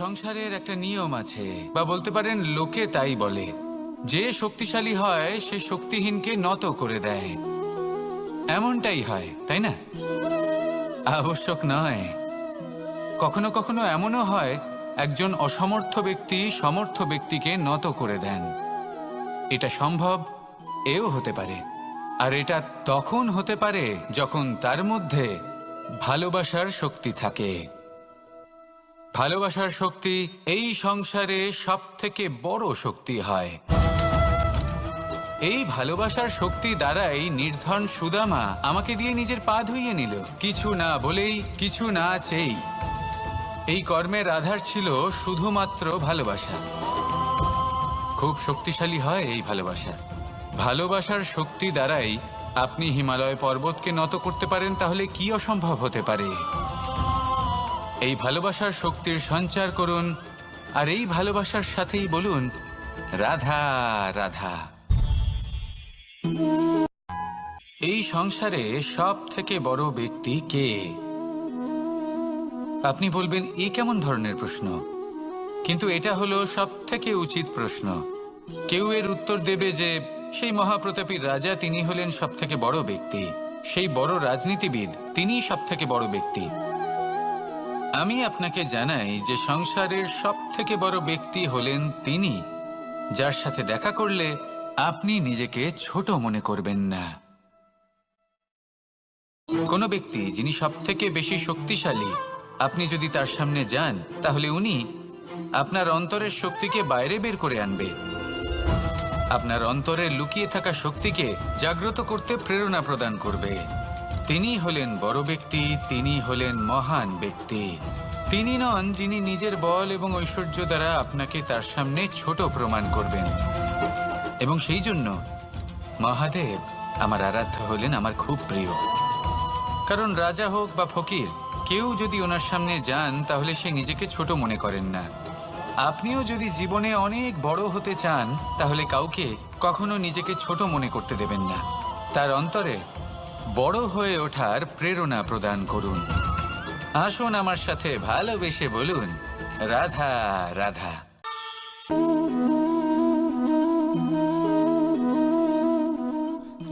সংসারের একটা নিয়ম আছে, বা বলতে পারেন লোকে তাই বলে। যে শক্তিশালী হয়, সে শক্তিহীনকে নত করে দেয়। এমনটাই হয়, তাই না? আবশ্যক নয়। কখনো কখনো এমনও হয়, একজন অসমর্থ ব্যক্তি সমর্থ ব্যক্তিকে নত করে দেন। এটা সম্ভব, এও হতে পারে। আর এটা তখন হতে পারে যখন তার মধ্যে ভালোবাসার শক্তি থাকে। ভালোবাসার শক্তি এই সংসারে সব থেকে বড় শক্তি হয়। এই ভালোবাসার শক্তি দ্বারাই নির্ধন সুদামা আমাকে দিয়ে নিজের পা ধুইয়ে নিল। কিছু না বলেই, কিছু না চেই এই কর্মের আধার ছিল শুধুমাত্র ভালোবাসা। খুব শক্তিশালী হয় এই ভালোবাসা। ভালোবাসার শক্তি দ্বারাই আপনি হিমালয় পর্বতকে নত করতে পারেন, তাহলে কি অসম্ভব হতে পারে? এই ভালোবাসার শক্তির সঞ্চার করুন, আর এই ভালোবাসার সাথেই বলুন, রাধা রাধা। এই সংসারে সব থেকে বড় ব্যক্তি কে? আপনি বলবেন, এ কেমন ধরনের প্রশ্ন? কিন্তু এটা হলো সব থেকে উচিত প্রশ্ন। কেউ এর উত্তর দেবে যে, সেই মহাপ্রতাপী রাজা তিনি হলেন সব থেকে বড় ব্যক্তি। সেই বড় রাজনীতিবিদ তিনিই সব থেকে বড় ব্যক্তি। আমি আপনাকে জানাই যে সংসারের সব থেকে বড় ব্যক্তি হলেন তিনি, যার সাথে দেখা করলে আপনি নিজেকে ছোট মনে করবেন না। কোনো ব্যক্তি যিনি সব থেকে বেশি শক্তিশালী, আপনি যদি তার সামনে যান, তাহলে উনি আপনার অন্তরের শক্তিকে বাইরে বের করে আনবে। আপনার অন্তরে লুকিয়ে থাকা শক্তিকে জাগ্রত করতে প্রেরণা প্রদান করবে। তিনি হলেন বড় ব্যক্তি, তিনি হলেন মহান ব্যক্তি। তিনি নন যিনি নিজের বল এবং ঐশ্বর্য দ্বারা আপনাকে তার সামনে ছোট প্রমাণ করবেন। এবং সেই জন্য মহাদেব আমার আরাধ্য হলেন আমার খুব প্রিয়। কারণ রাজা হোক বা ফকির, কেউ যদি ওনার সামনে যান, তাহলে সে নিজেকে ছোট মনে করেন না। আপনিও যদি জীবনে অনেক বড় হতে চান, তাহলে কাউকে কখনো নিজেকে ছোট মনে করতে দেবেন না। তার অন্তরে বড় হয়ে ওঠার প্রেরণা প্রদান করুন। আসুন আমার সাথে ভালোবেসে বলুন, রাধা রাধা।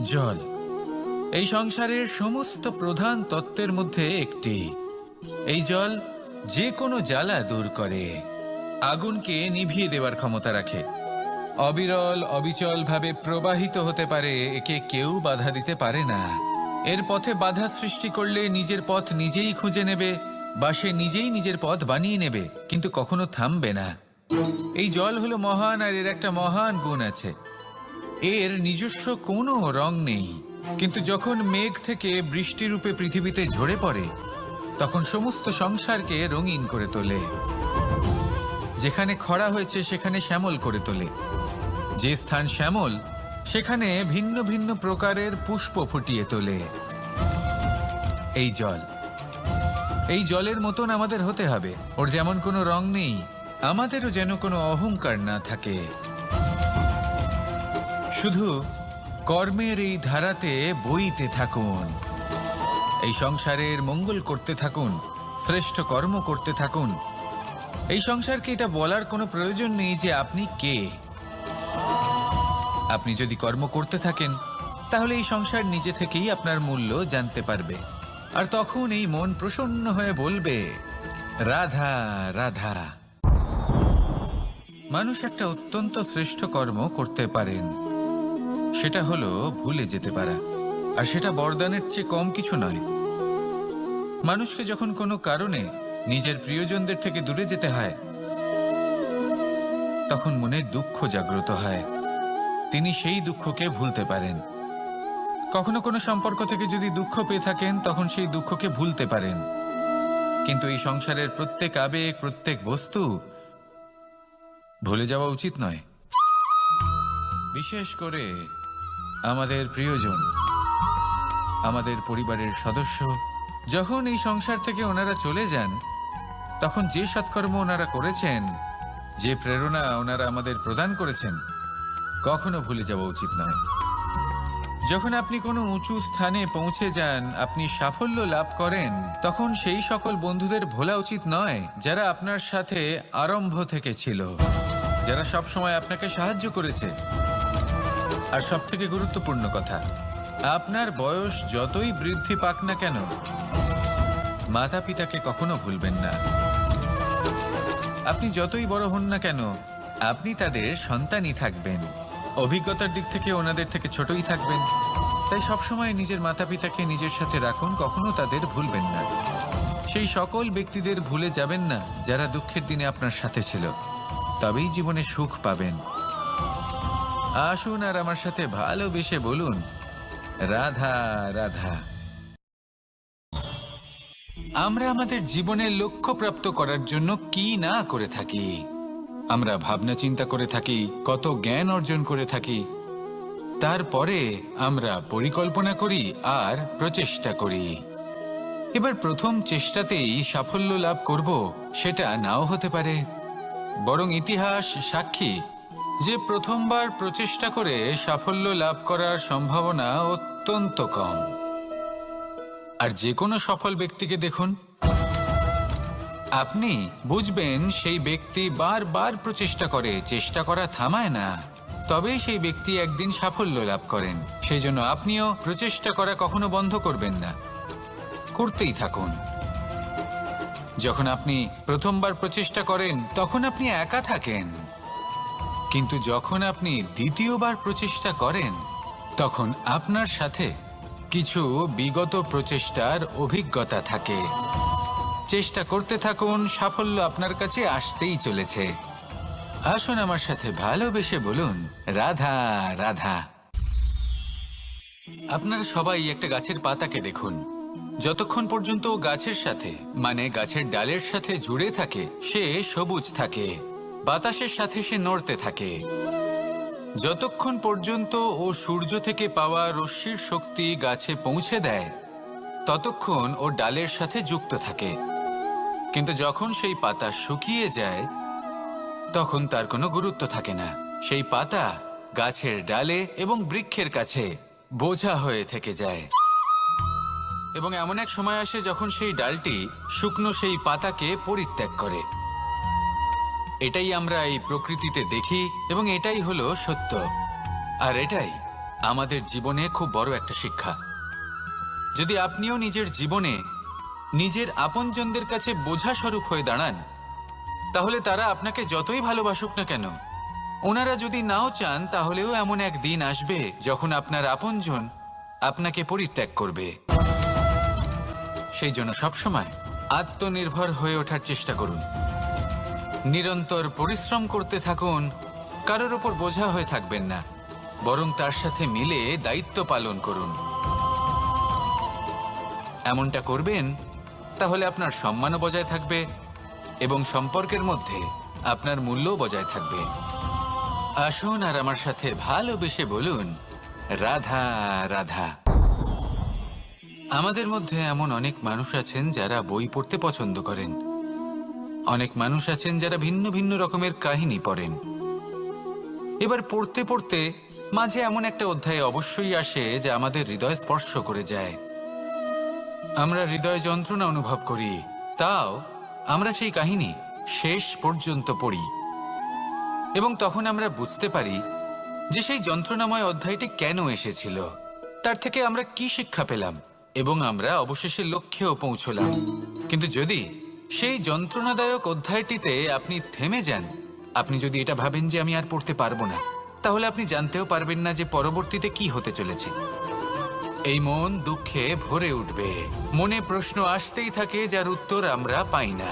জল, এই সংসারের সমস্ত প্রধান তত্ত্বের মধ্যে একটি। এই জল যে কোনো জ্বালা দূর করে, আগুনকে নিভিয়ে দেওয়ার ক্ষমতা রাখে। অবিরল, অবিচলভাবে প্রবাহিত হতে পারে, একে কেউ বাধা দিতে পারে না। এর পথে বাধা সৃষ্টি করলে নিজের পথ নিজেই খুঁজে নেবে বা সে নিজেই নিজের পথ বানিয়ে নেবে, কিন্তু কখনো থামবে না। এই জল হলো মহান আর এর একটা মহান গুণ আছে। এর নিজস্ব কোনো রং নেই, কিন্তু যখন মেঘ থেকে বৃষ্টিরূপে পৃথিবীতে ঝরে পড়ে, তখন সমস্ত সংসারকে রঙিন করে তোলে। যেখানে খরা হয়েছে সেখানে শ্যামল করে তোলে। যে স্থান শ্যামল সেখানে ভিন্ন ভিন্ন প্রকারের পুষ্প ফুটিয়ে তোলে। এই জল। এই জলের মতন আমাদের হতে হবে। ওর যেমন কোনো রং নেই, আমাদেরও যেন কোনো অহংকার না থাকে। শুধু কর্মের এই ধারাতে বইতে থাকুন। এই সংসারের মঙ্গল করতে থাকুন, শ্রেষ্ঠ কর্ম করতে থাকুন। এই সংসারকে এটা বলার কোনো প্রয়োজন নেই যে আপনি কে। আপনি যদি কর্ম করতে থাকেন, তাহলে এই সংসার নিজে থেকেই আপনার মূল্য জানতে পারবে। আর তখন এই মন প্রসন্ন হয়ে বলবে, রাধা রাধা। মানুষ একটা অত্যন্ত শ্রেষ্ঠ কর্ম করতে পারেন। সেটা হলো ভুলে যেতে পারা। আর সেটা বরদানের চেয়ে কম কিছু নয়। মানুষকে যখন কোনো কারণে নিজের প্রিয়জনদের থেকে দূরে যেতে হয়, তখন মনে দুঃখ জাগ্রত হয়। তিনি সেই দুঃখকে ভুলতে পারেন। কখনো কোনো সম্পর্ক থেকে যদি দুঃখ পেয়ে থাকেন, তখন সেই দুঃখকে ভুলতে পারেন। কিন্তু এই সংসারের প্রত্যেক আবেগ, প্রত্যেক বস্তু ভুলে যাওয়া উচিত নয়। বিশেষ করে আমাদের প্রিয়জন, আমাদের পরিবারের সদস্য, যখন এই সংসার থেকে ওনারা চলে যান, তখন যে সৎকর্ম ওনারা করেছেন, যে প্রেরণা ওনারা আমাদের প্রদান করেছেন কখনো ভুলে যাওয়া উচিত নয়। যখন আপনি কোনো উঁচু স্থানে পৌঁছে যান, আপনি সাফল্য লাভ করেন, তখন সেই সকল বন্ধুদের ভোলা উচিত নয়, যারা আপনার সাথে আরম্ভ থেকে ছিল, যারা সব সময় আপনাকে সাহায্য করেছে। আর সব থেকে গুরুত্বপূর্ণ কথা, আপনার বয়স যতই বৃদ্ধি পাক না কেন মাতা পিতাকে কখনো ভুলবেন না। আপনি যতই বড় হন না কেন, আপনি তাদের সন্তানই থাকবেন। অভিজ্ঞতার দিক থেকে ওনাদের থেকে ছোটই থাকবেন। তাই সবসময় নিজের মাতা পিতাকে নিজের সাথে রাখুন, কখনো তাদের ভুলবেন না। সেই সকল ব্যক্তিদের ভুলে যাবেন না যারা দুঃখের দিনে আপনার সাথে ছিল। তবেই জীবনে সুখ পাবেন। আসুন আর আমার সাথে ভালোবেসে বলুন, রাধা রাধা। আমরা আমাদের জীবনের লক্ষ্য প্রাপ্ত করার জন্য কি না করে থাকি? আমরা ভাবনা চিন্তা করে থাকি, কত জ্ঞান অর্জন করে থাকি। তারপরে আমরা পরিকল্পনা করি আর প্রচেষ্টা করি। এবার প্রথম চেষ্টাতেই সাফল্য লাভ করব, সেটা নাও হতে পারে। বরং ইতিহাস সাক্ষী যে প্রথমবার প্রচেষ্টা করে সাফল্য লাভ করার সম্ভাবনা অত্যন্ত কম। আর যে কোনো সফল ব্যক্তিকে দেখুন আপনি বুঝবেন সেই ব্যক্তি বারবার প্রচেষ্টা করে, চেষ্টা করা থামায় না। তবেই সেই ব্যক্তি একদিন সাফল্য লাভ করেন। সেই জন্য আপনিও প্রচেষ্টা করা কখনো বন্ধ করবেন না। করতেই থাকুন। যখন আপনি প্রথমবার প্রচেষ্টা করেন, তখন আপনি একা থাকেন। কিন্তু যখন আপনি দ্বিতীয়বার প্রচেষ্টা করেন, তখন আপনার সাথে কিছু বিগত প্রচেষ্টার অভিজ্ঞতা থাকে। চেষ্টা করতে থাকুন, সাফল্য আপনার কাছে আসতেই চলেছে। আসুন আমার সাথে ভালোবেসে বলুন, রাধা রাধা। আপনারা সবাই একটা গাছের পাতাকে দেখুন। যতক্ষণ পর্যন্ত গাছের সাথে মানে গাছের ডালের সাথে জুড়ে থাকে, সে সবুজ থাকে। বাতাসের সাথে সে নড়তে থাকে। যতক্ষণ পর্যন্ত ও সূর্য থেকে পাওয়া রশ্মির শক্তি গাছে পৌঁছে দেয়, ততক্ষণ ও ডালের সাথে যুক্ত থাকে। কিন্তু যখন সেই পাতা শুকিয়ে যায়, তখন তার কোনো গুরুত্ব থাকে না। সেই পাতা গাছের ডালে এবং বৃক্ষের কাছে বোঝা হয়ে থেকে যায়। এবং এমন এক সময় আসে যখন সেই ডালটি শুকনো সেই পাতাকে পরিত্যাগ করে। এটাই আমরা এই প্রকৃতিতে দেখি এবং এটাই হলো সত্য। আর এটাই আমাদের জীবনে খুব বড় একটা শিক্ষা। যদি আপনিও নিজের জীবনে নিজের আপনজনদের কাছে বোঝা স্বরূপ হয়ে দাঁড়ান। তাহলে তারা আপনাকে যতই ভালোবাসুক না কেন, ওনারা যদি নাও চান, তাহলেও এমন এক দিন আসবে যখন আপনার আপনজন আপনাকে পরিত্যাগ করবে। সেই জন্য সবসময় আত্মনির্ভর হয়ে ওঠার চেষ্টা করুন। নিরন্তর পরিশ্রম করতে থাকুন, কারোর ওপর বোঝা হয়ে থাকবেন না, বরং তার সাথে মিলে দায়িত্ব পালন করুন। এমনটা করবেন তাহলে আপনার সম্মানও বজায় থাকবে এবং সম্পর্কের মধ্যে আপনার মূল্যও বজায় থাকবে। আসুন আর আমার সাথে ভালোবেসে বলুন, রাধা রাধা। আমাদের মধ্যে এমন অনেক মানুষ আছেন যারা বই পড়তে পছন্দ করেন। অনেক মানুষ আছেন যারা ভিন্ন ভিন্ন রকমের কাহিনী পড়েন। এবার পড়তে পড়তে মাঝে এমন একটা অধ্যায় অবশ্যই আসে যা আমাদের হৃদয় স্পর্শ করে যায়। আমরা হৃদয় যন্ত্রণা অনুভব করি। তাও আমরা সেই কাহিনী শেষ পর্যন্ত পড়ি। এবং তখন আমরা বুঝতে পারি যে সেই যন্ত্রণাময় অধ্যায়টি কেন এসেছিল, তার থেকে আমরা কি শিক্ষা পেলাম এবং আমরা অবশেষে লক্ষ্যেও পৌঁছলাম। কিন্তু যদি সেই যন্ত্রণাদায়ক অধ্যায়টিতে আপনি থেমে যান, আপনি যদি এটা ভাবেন যে আমি আর পড়তে পারব না, তাহলে আপনি জানতেও পারবেন না যে পরবর্তীতে কি হতে চলেছে। এই মন দুঃখে ভরে উঠবে। মনে প্রশ্ন আসতেই থাকে, যার উত্তর আমরা পাই না।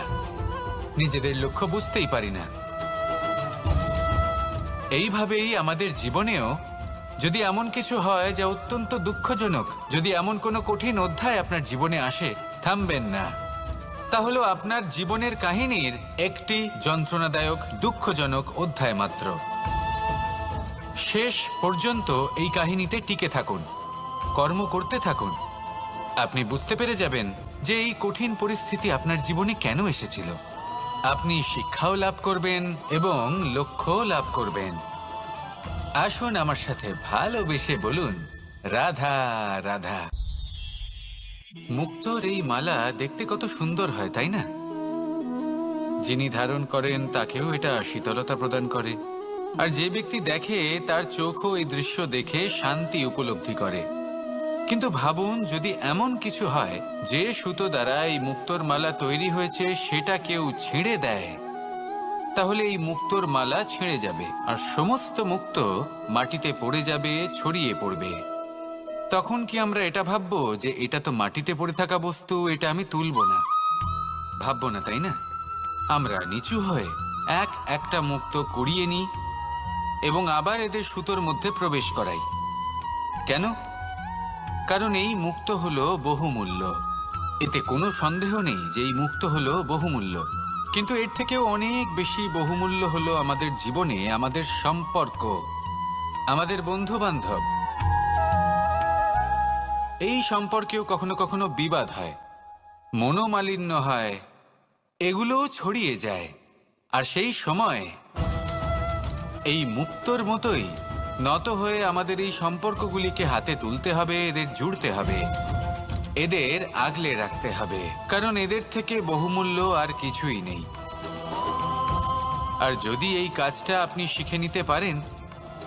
নিজেদের লক্ষ্য বুঝতেই পারি না। এইভাবেই আমাদের জীবনেও যদি এমন কিছু হয় যা অত্যন্ত দুঃখজনক, যদি এমন কোনো কঠিন অধ্যায় আপনার জীবনে আসে, থামবেন না। তাহলে আপনার জীবনের কাহিনীর একটি যন্ত্রণাদায়ক, দুঃখজনক অধ্যায় মাত্র। শেষ পর্যন্ত এই কাহিনীতে টিকে থাকুন। কর্ম করতে থাকুন। আপনি বুঝতে পেরে যাবেন যে এই কঠিন পরিস্থিতি আপনার জীবনে কেন এসেছিল। আপনি শিক্ষাও লাভ করবেন এবং লক্ষ্যও লাভ করবেন। আসুন আমার সাথে ভালোবেসে বলুন, রাধা রাধা। মুক্তর এই মালা দেখতে কত সুন্দর হয়, তাই না? যিনি ধারণ করেন তাকেও এটা শীতলতা প্রদান করে। আর যে ব্যক্তি দেখে তার চোখও এই দৃশ্য দেখে শান্তি উপলব্ধি করে। কিন্তু ভাবুন, যদি এমন কিছু হয়, যে সুতো দ্বারা এই মুক্তোর মালা তৈরি হয়েছে, সেটা কেউ ছিঁড়ে দেয়। তাহলে এই মুক্তোর মালা ছিঁড়ে যাবে, আর সমস্ত মুক্ত মাটিতে পড়ে যাবে, ছড়িয়ে পড়বে। তখন কি আমরা এটা ভাববো, যে এটা তো মাটিতে পড়ে থাকা বস্তু, এটা আমি তুলব না? ভাববো না, তাই না? আমরা নিচু হয়ে এক একটা মুক্ত কুড়িয়ে নিই, এবং আবার এদের সুতোর মধ্যে প্রবেশ করাই। কেন? কারণ এই মুক্ত হলো বহুমূল্য। এতে কোনো সন্দেহ নেই যে এই মুক্ত হলো বহুমূল্য। কিন্তু এর থেকেও অনেক বেশি বহুমূল্য হলো আমাদের জীবনে আমাদের সম্পর্ক, আমাদের বন্ধু বান্ধব এই সম্পর্কেও কখনো কখনো বিবাদ হয়, মনোমালিন্য হয়, এগুলোও ছড়িয়ে যায়। আর সেই সময় এই মুক্তর মতোই নত হয়ে আমাদের এই সম্পর্কগুলিকে হাতে তুলতে হবে, এদের জুড়তে হবে। এদের আগলে রাখতে হবে, কারণ এদের থেকে বহুমূল্য আর কিছুই নেই। আর যদি এই কাজটা আপনি শিখে নিতে পারেন,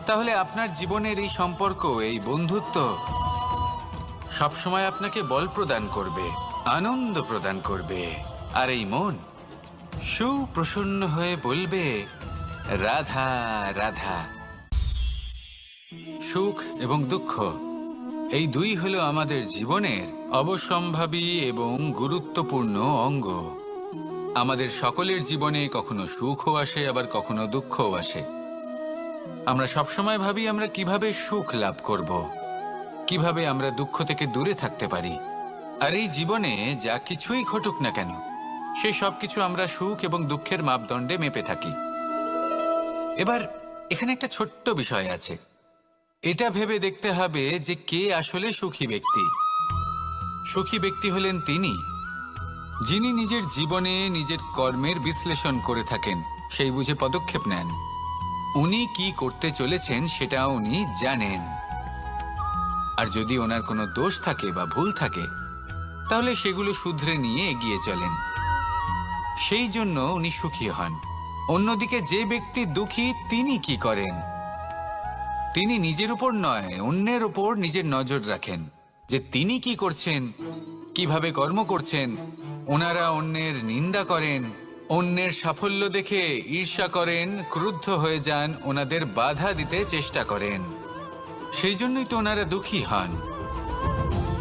তাহলে আপনার জীবনের এই সম্পর্ক, এই বন্ধুত্ব সবসময় আপনাকে বল প্রদান করবে, আনন্দ প্রদান করবে, আর এই মন সুপ্রসন্ন হয়ে বলবে, রাধা রাধা। সুখ এবং দুঃখ। এই দুই হলো আমাদের জীবনের অবসম্ভাবী এবং গুরুত্বপূর্ণ অঙ্গ। আমাদের সকলের জীবনে কখনো সুখও আসে, আবার কখনো দুঃখও আসে। আমরা সবসময় ভাবি আমরা কীভাবে সুখ লাভ করব, কীভাবে আমরা দুঃখ থেকে দূরে থাকতে পারি। আর এই জীবনে যা কিছুই ঘটুক না কেন সেই সব কিছু আমরা সুখ এবং দুঃখের মাপদণ্ডে মেপে থাকি। এবার এখানে একটা ছোট্ট বিষয় আছে। এটা ভেবে দেখতে হবে যে কে আসলে সুখী ব্যক্তি। সুখী ব্যক্তি হলেন তিনি, যিনি নিজের জীবনে নিজের কর্মের বিশ্লেষণ করে থাকেন, সেই বুঝে পদক্ষেপ নেন। উনি কি করতে চলেছেন সেটা উনি জানেন। আর যদি ওনার কোনো দোষ থাকে বা ভুল থাকে, তাহলে সেগুলো শুধরে নিয়ে এগিয়ে চলেন। সেই জন্য উনি সুখী হন। অন্যদিকে যে ব্যক্তি দুঃখী, তিনি কি করেন? তিনি নিজের উপর নয়, অন্যের উপর নিজের নজর রাখেন। যে তিনি কি করছেন, কীভাবে কর্ম করছেন, ওনারা অন্যের নিন্দা করেন, অন্যের সাফল্য দেখে ঈর্ষা করেন, ক্রুদ্ধ হয়ে যান, ওনাদের বাধা দিতে চেষ্টা করেন। সেই জন্যই তো ওনারা দুঃখী হন।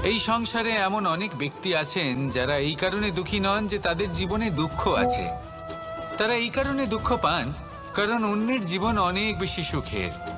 এই সংসারে এমন অনেক ব্যক্তি আছেন যারা এই কারণে দুঃখী নন যে তাদের জীবনে দুঃখ আছে। তারা এই কারণে দুঃখ পান, কারণ অন্যের জীবন অনেক বেশি সুখের।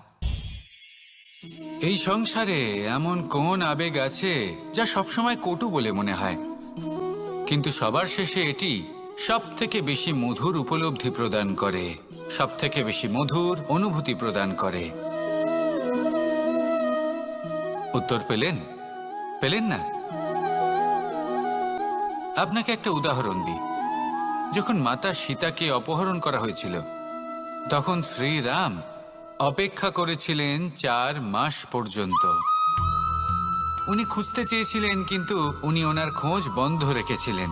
এই সংসারে এমন কোন আবেগ আছে যা সবসময় কটু বলে মনে হয়? কিন্তু সবার শেষে এটি সব থেকে বেশি মধুর উপলব্ধি প্রদান করে সব থেকে বেশি মধুর অনুভূতি প্রদান করে। উত্তর পেলেন? পেলেন না? আপনাকে একটা উদাহরণ দিই। যখন মাতা সীতাকে অপহরণ করা হয়েছিল, তখন শ্রীরাম অপেক্ষা করেছিলেন চার মাস পর্যন্ত। উনি খুঁজতে চেয়েছিলেন, কিন্তু উনি ওনার খোঁজ বন্ধ রেখেছিলেন।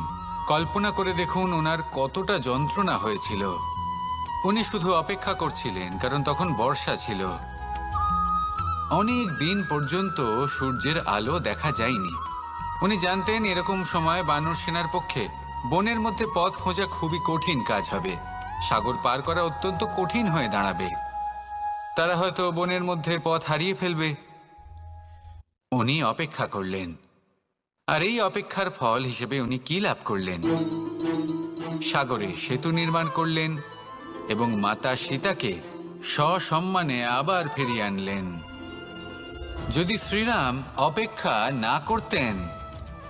কল্পনা করে দেখুন ওনার কতটা যন্ত্রণা হয়েছিল। উনি শুধু অপেক্ষা করছিলেন, কারণ তখন বর্ষা ছিল। অনেক দিন পর্যন্ত সূর্যের আলো দেখা যায়নি। উনি জানতেন এরকম সময় বানর সেনার পক্ষে বনের মধ্যে পথ খোঁজা খুবই কঠিন কাজ হবে। সাগর পার করা অত্যন্ত কঠিন হয়ে দাঁড়াবে। তারা হয়তো বনের মধ্যে পথ হারিয়ে ফেলবে। উনি অপেক্ষা করলেন। আর এই অপেক্ষার ফল হিসেবে উনি কি লাভ করলেন? সাগরে সেতু নির্মাণ করলেন এবং মাতা সীতাকে সসম্মানে আবার ফিরিয়ে আনলেন। যদি শ্রীরাম অপেক্ষা না করতেন,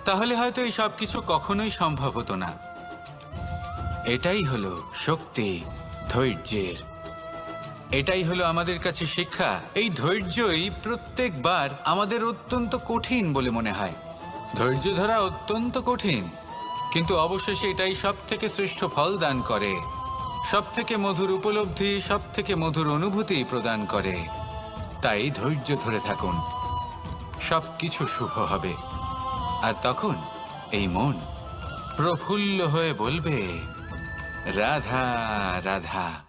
তাহলে হয়তো এই সব কিছু কখনোই সম্ভব হতো না। এটাই হলো শক্তি ধৈর্যের এটাই হলো আমাদের কাছে শিক্ষা। এই ধৈর্যই প্রত্যেকবার আমাদের অত্যন্ত কঠিন বলে মনে হয়। ধৈর্য ধরা অত্যন্ত কঠিন, কিন্তু অবশেষে এটাই সব থেকে শ্রেষ্ঠ ফল দান করে। সব থেকে মধুর উপলব্ধি সব থেকে মধুর অনুভূতি প্রদান করে। তাই ধৈর্য ধরে থাকুন। সব কিছু শুভ হবে। আর তখন এই মন প্রফুল্ল হয়ে বলবে, রাধা রাধা।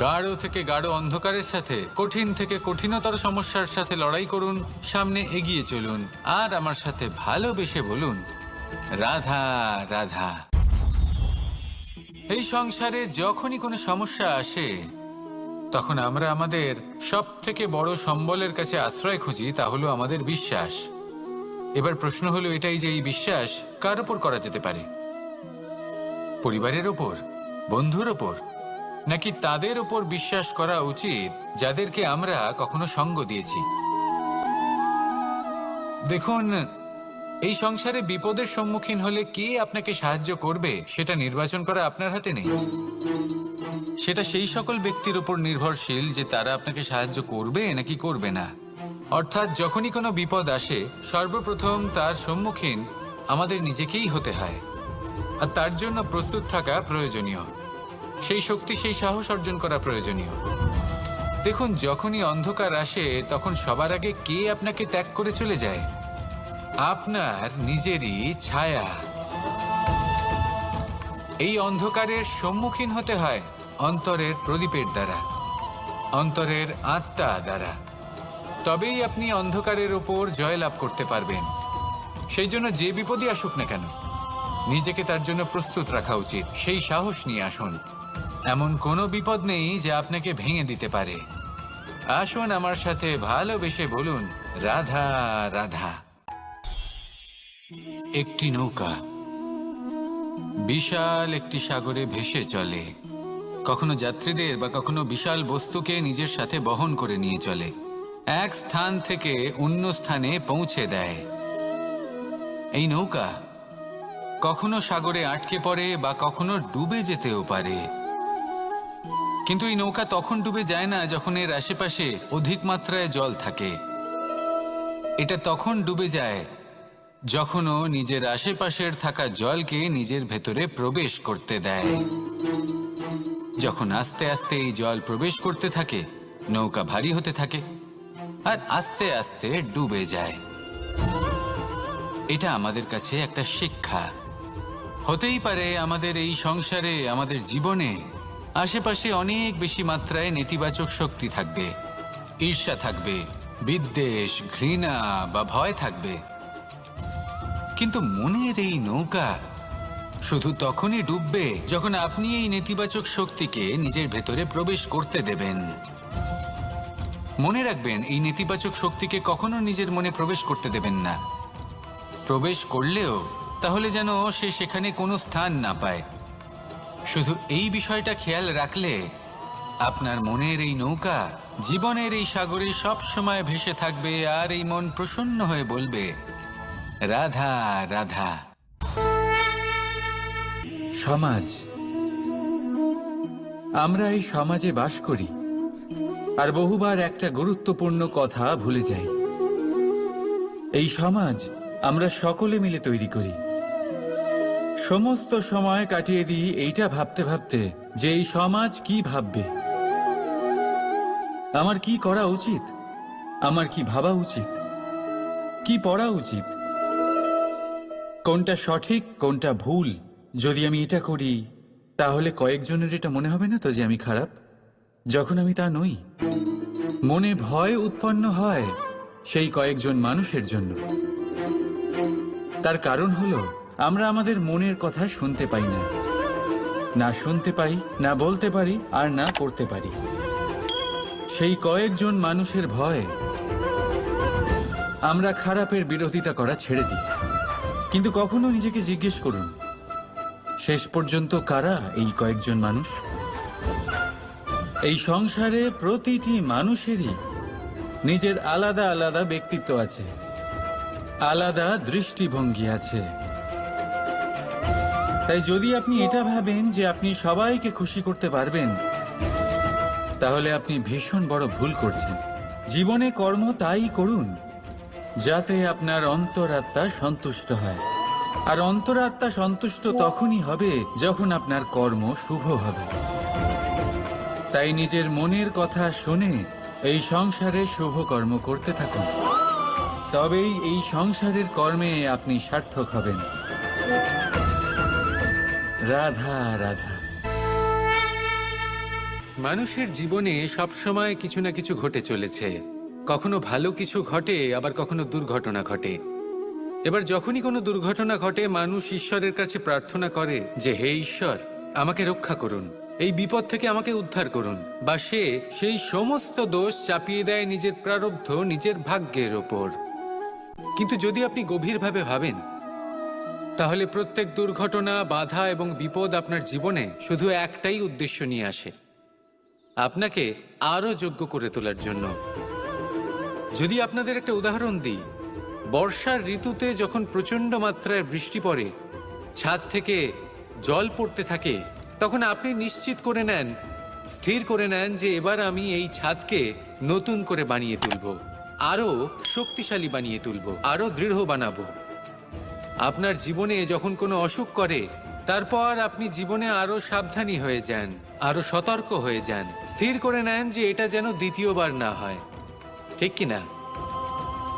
গাঢ় থেকে গাঢ় অন্ধকারের সাথে, কঠিন থেকে কঠিনতর সমস্যার সাথে লড়াই করুন, সামনে এগিয়ে চলুন, আর আমার সাথে ভালোবেসে বলুন, রাধা রাধা। এই সংসারে যখনই কোনো সমস্যা আসে, তখন আমরা আমাদের সব থেকে বড় সম্বলের কাছে আশ্রয় খুঁজি, তা হলো আমাদের বিশ্বাস। এবার প্রশ্ন হলো এটাই যে এই বিশ্বাস কার উপর করা যেতে পারে? পরিবারের ওপর বন্ধুর ওপর নাকি তাদের উপর বিশ্বাস করা উচিত যাদেরকে আমরা কখনো সঙ্গ দিয়েছি? দেখুন, এই সংসারে বিপদের সম্মুখীন হলে কে আপনাকে সাহায্য করবে সেটা নির্বাচন করা আপনার হাতে নেই। সেটা সেই সকল ব্যক্তির উপর নির্ভরশীল যে তারা আপনাকে সাহায্য করবে নাকি করবে না। অর্থাৎ যখনই কোনো বিপদ আসে, সর্বপ্রথম তার সম্মুখীন আমাদের নিজেকেই হতে হয়। আর তার জন্য প্রস্তুত থাকা প্রয়োজনীয়। সেই শক্তি, সেই সাহস অর্জন করা প্রয়োজনীয়। দেখুন, যখনই অন্ধকার আসে, তখন সবার আগে কে আপনাকে ত্যাগ করে চলে যায়? আপনার নিজেরই ছায়া। এই অন্ধকারের সম্মুখীন হতে হয় অন্তরের প্রদীপের দ্বারা, অন্তরের আত্মা দ্বারা। তবেই আপনি অন্ধকারের ওপর জয়লাভ করতে পারবেন। সেই জন্য যে বিপদই আসুক না কেন, নিজেকে তার জন্য প্রস্তুত রাখা উচিত। সেই সাহস নিয়ে আসুন। এমন কোনো বিপদ নেই যে আপনাকে ভেঙে দিতে পারে। আসুন আমার সাথে ভালোবেসে বলুন, রাধা রাধা। একটি নৌকা। বিশাল একটি সাগরে ভেসে চলে। কখনো যাত্রীদের বা কখনো বিশাল বস্তুকে নিজের সাথে বহন করে নিয়ে চলে। এক স্থান থেকে অন্য স্থানে পৌঁছে দেয়। এই নৌকা কখনো সাগরে আটকে পড়ে বা কখনো ডুবে যেতেও পারে। কিন্তু এই নৌকা তখন ডুবে যায় না যখন এর আশেপাশে অধিক মাত্রায় জল থাকে। এটা তখন ডুবে যায় যখনও নিজের আশেপাশের থাকা জলকে নিজের ভেতরে প্রবেশ করতে দেয়। যখন আস্তে আস্তে এই জল প্রবেশ করতে থাকে, নৌকা ভারী হতে থাকে আর আস্তে আস্তে ডুবে যায়। এটা আমাদের কাছে একটা শিক্ষা। হতেই পারে আমাদের এই সংসারে, আমাদের জীবনে আশেপাশে অনেক বেশি মাত্রায় নেতিবাচক শক্তি থাকবে, ঈর্ষা থাকবে, বিদ্বেষ, ঘৃণা বা ভয় থাকবে। কিন্তু মনের এই নৌকা শুধু তখনই ডুববে যখন আপনি এই নেতিবাচক শক্তিকে নিজের ভেতরে প্রবেশ করতে দেবেন। মনে রাখবেন, এই নেতিবাচক শক্তিকে কখনো নিজের মনে প্রবেশ করতে দেবেন না। প্রবেশ করলেও তাহলে যেন সে সেখানে কোনো স্থান না পায়। শুধু এই বিষয়টা খেয়াল রাখলে আপনার মনের এই নৌকা জীবনের এই সাগরে সব সময় ভেসে থাকবে আর এই মন প্রসন্ন হয়ে বলবে, রাধা রাধা। সমাজ। আমরা এই সমাজে বাস করি আর বহুবার একটা গুরুত্বপূর্ণ কথা ভুলে যাই। এই সমাজ আমরা সকলে মিলে তৈরি করি। সমস্ত সময় কাটিয়ে দিই এইটা ভাবতে ভাবতে, যে এই সমাজ কি ভাববে? আমার কি করা উচিত? আমার কি ভাবা উচিত? কি পড়া উচিত? কোনটা সঠিক, কোনটা ভুল? যদি আমি এটা করি, তাহলে কয়েকজনের এটা মনে হবে না তো যে আমি খারাপ? যখন আমি তা নই। মনে ভয় উৎপন্ন হয় সেই কয়েকজন মানুষের জন্য। তার কারণ হলো আমরা আমাদের মনের কথা শুনতে পাই না। না শুনতে পাই, না বলতে পারি, আর না করতে পারি। সেই কয়েকজন মানুষের ভয়, আমরা খারাপের বিরোধিতা করা ছেড়ে দিই। কিন্তু কখনো নিজেকে জিজ্ঞেস করুন, শেষ পর্যন্ত কারা এই কয়েকজন মানুষ? এই সংসারে প্রতিটি মানুষেরই নিজের আলাদা আলাদা ব্যক্তিত্ব আছে, আলাদা দৃষ্টিভঙ্গি আছে। তাই যদি আপনি এটা ভাবেন যে আপনি সবাইকে খুশি করতে পারবেন, তাহলে আপনি ভীষণ বড় ভুল করছেন। জীবনে কর্ম তাই করুন, যাতে আপনার অন্তরাত্মা সন্তুষ্ট হয়। আর অন্তরাত্মা সন্তুষ্ট তখনই হবে যখন আপনার কর্ম শুভ হবে। তাই নিজের মনের কথা শুনে এই সংসারে শুভ কর্ম করতে থাকুন। তবেই এই সংসারের কর্মে আপনি সার্থক হবেন। রাধা রাধা। মানুষের জীবনে সবসময় কিছু না কিছু ঘটে চলেছে। কখনো ভালো কিছু ঘটে, আবার কখনো দুর্ঘটনা ঘটে। এবার যখনই কোনো দুর্ঘটনা ঘটে, মানুষ ঈশ্বরের কাছে প্রার্থনা করে যে, হে ঈশ্বর, আমাকে রক্ষা করুন। এই বিপদ থেকে আমাকে উদ্ধার করুন। বা সে সেই সমস্ত দোষ চাপিয়ে দেয় নিজের প্রারব্ধ, নিজের ভাগ্যের ওপর। কিন্তু যদি আপনি গভীরভাবে ভাবেন তাহলে প্রত্যেক দুর্ঘটনা, বাধা এবং বিপদ আপনার জীবনে শুধু একটাই উদ্দেশ্য নিয়ে আসে। আপনাকে আরও যোগ্য করে তোলার জন্য। যদি আপনাদের একটা উদাহরণ দিই, বর্ষার ঋতুতে যখন প্রচণ্ড মাত্রায় বৃষ্টি পড়ে, ছাদ থেকে জল পড়তে থাকে, তখন আপনি নিশ্চিত করে নেন, স্থির করে নেন যে এবার আমি এই ছাদকে নতুন করে বানিয়ে তুলব আরও শক্তিশালী বানিয়ে তুলব, আরও দৃঢ় বানাবো। আপনার জীবনে যখন কোনো অসুখ করে, তারপর আপনি জীবনে আরও সাবধানী হয়ে যান, আরও সতর্ক হয়ে যান। স্থির করে নেন যে এটা যেন দ্বিতীয়বার না হয়। ঠিক কি না?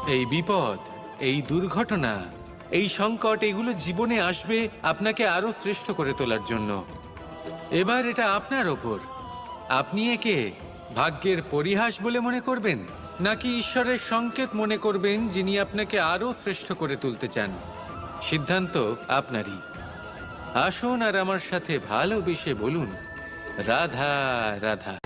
এই বিপদ, এই দুর্ঘটনা, এই সংকট, এগুলো জীবনে আসবে আপনাকে আরও শ্রেষ্ঠ করে তোলার জন্য। এবার এটা আপনার ওপর। আপনি একে ভাগ্যের পরিহাস বলে মনে করবেন, নাকি ঈশ্বরের সংকেত মনে করবেন যিনি আপনাকে আরও শ্রেষ্ঠ করে তুলতে চান? সিদ্ধান্ত আপনারই। আসুন আর আমার সাথে ভালো ভালোবেসে বলুন রাধা রাধা।